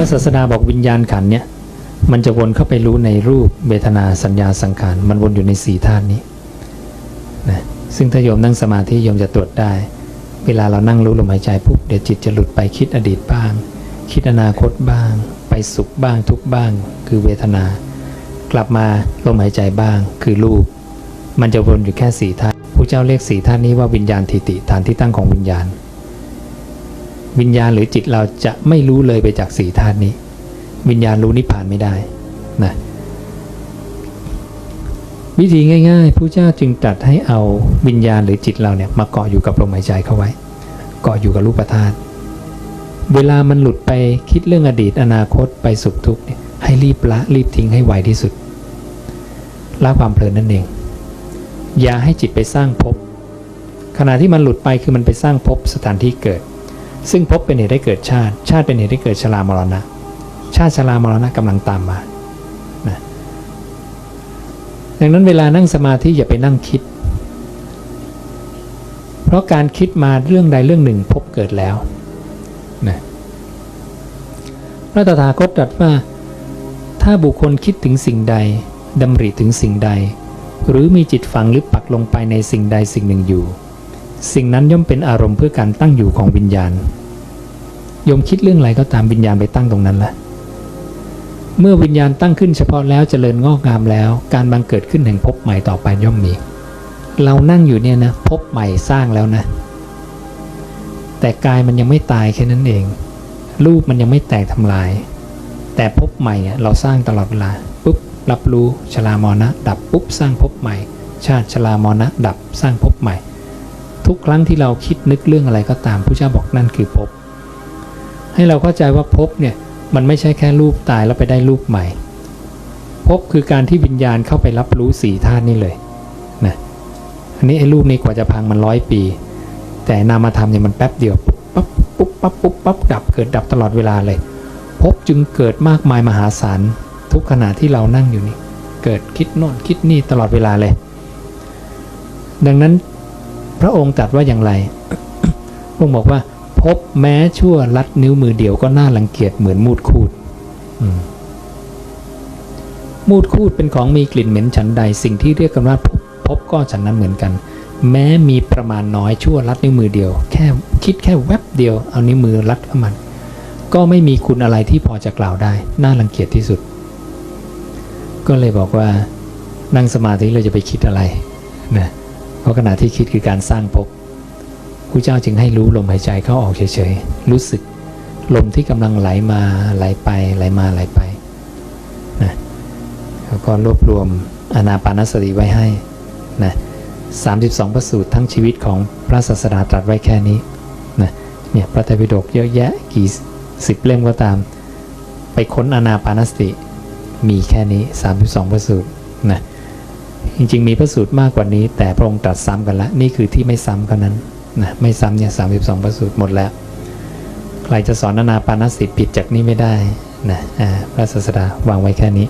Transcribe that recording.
ระศาสดาบอกวิญญาณขันเนี่ยมันจะวนเข้าไปรู้ในรูปเวทนาสัญญาสังขาร มันวนอยู่ในสี่ธาตุนี้นะซึ่งถ้าโยมนั่งสมาธิโยมจะตรวจได้ เวลาเรานั่งรู้ลมหายใจปุ๊บเดี๋ยวจิตจะหลุดไปคิดอดีตบ้าง คิดอนาคตบ้าง ไปสุขบ้างทุกบ้าง คือเวทนา กลับมาลมหายใจบ้าง คือรูป มันจะวนอยู่แค่สี่ธาตุพระเจ้าเรียกสี่ธาตุนี้ว่าวิญญาณทิติฐานที่ตั้งของวิญญาณ วิญญาณหรือจิตเราจะไม่รู้เลยไปจากสี่ธาตุนี้ วิญญาณรู้นิพพานไม่ได้นะวิธีง่ายๆพระเจ้าจึงตรัสให้เอาวิญญาณหรือจิตเราเนี่ยมาเกาะอยู่กับลมหายใจเข้าไว้ เกาะอยู่กับรูปธาตุเวลามันหลุดไปคิดเรื่องอดีตอนาคตไปสุขทุกข์เนี่ยให้รีบละรีบทิ้งให้ไวที่สุดละความเพลินนั่นเอง อย่าให้จิตไปสร้างภพขณะที่มันหลุดไปคือมันไปสร้างภพสถานที่เกิด ซึ่งภพเป็นเหตุให้เกิดชาติ ชาติเป็นเหตุให้เกิดชรามรณะ ชาติชรามรณะกำลังตามมานะดังนั้นเวลานั่งสมาธิอย่าไปนั่งคิด เพราะการคิดมาเรื่องใดเรื่องหนึ่งพบเกิดแล้วนะพระตถาคตตรัสว่า ถ้าบุคคลคิดถึงสิ่งใดดำริถึงสิ่งใด หรือมีจิตฝังหรือปักลงไปในสิ่งใดสิ่งหนึ่งอยู่ สิ่งนั้นย่อมเป็นอารมณ์เพื่อการตั้งอยู่ของวิญญาณโยมคิดเรื่องอะไรก็ตามวิญญาณไปตั้งตรงนั้นละเมื่อวิญญาณตั้งขึ้นเฉพาะแล้วเจริญงอกงามแล้ว การบังเกิดขึ้นแห่งภพใหม่ต่อไปย่อมมี เรานั่งอยู่เนี่ยนะภพใหม่สร้างแล้วนะ แต่กายมันยังไม่ตายแค่นั้นเอง รูปมันยังไม่แตกทำลาย แต่ภพใหม่เราสร้างตลอดเวลาปุ๊บรับรู้ชรามรณะ ดับปุ๊บสร้างภพใหม่ ชาติชรามรณะ ดับสร้างภพใหม่ ทุกครั้งที่เราคิดนึกเรื่องอะไรก็ตามผู้เจ้าบอกนั่นคือภพให้เราเข้าใจว่าภพเนี่ยมันไม่ใช่แค่รูปตายแล้วไปได้รูปใหม่ภพคือการที่วิญญาณเข้าไปรับรู้สี่ธาตุนี่เลยนะอันนี้ไอ้รูปนี้กว่าจะพังมันร้อยปี แต่นามธรรมเนี่ยมันแป๊บเดียวปุ๊บปั๊บปุ๊บปั๊บปุ๊บปั๊บดับเกิดดับตลอดเวลาเลยภพจึงเกิดมากมายมหาศาลทุกขณะที่เรานั่งอยู่นี่เกิดคิดโน่นคิดนี่ตลอดเวลาเลย ดังนั้น พระองค์ตรัสว่าอย่างไรพระองค์บอกว่าพบแม้ชั่วลัดนิ้วมือเดียวก็น่ารังเกียจเหมือนมูดคูดมมูดคูดเป็นของมีกลิ่นเหม็นฉันใด สิ่งที่เรียกกันว่าพบพบก็ฉันนั้นเหมือนกัน แม้มีประมาณน้อยชั่วลัดนิ้วมือเดียว แค่คิดแค่แวบเดียวเอานิ้วมือลัดเข้ามันก็ไม่มีคุณอะไรที่พอจะกล่าวได้ น่ารังเกียจที่สุด ก็เลยบอกว่านั่งสมาธิเราจะไปคิดอะไรนะ เพราะขณะที่คิดคือการสร้างภพครูเจ้าจึงให้รู้ลมหายใจเข้าออกเฉยๆ รู้สึกลมที่กำลังไหลมาไหลไปไหลมาไหลไปนะแล้วก็รวบรวมอนาปานสติไว้ให้นะ32ประสูตรทั้งชีวิตของพระศาสดาตรัสไว้แค่นี้นะเนี่ยพระไตรปิฎกเยอะแยะกี่สิบเล่มก็ตาม ไปค้นอนาปานสติมีแค่นี้ 32ประสูตรนะ จริงๆ มีพระสูตรมากกว่านี้ แต่พระองค์ตรัสซ้ำกันละนี่คือที่ไม่ซ้ำเท่านั้นนะไม่ซ้ำเนี่ยสามสิบสองพระสูตรหมดแล้ว ใครจะสอนอนาปานสติผิดจากนี้ไม่ได้นะอ่าพระศาสดาวางไว้แค่นี้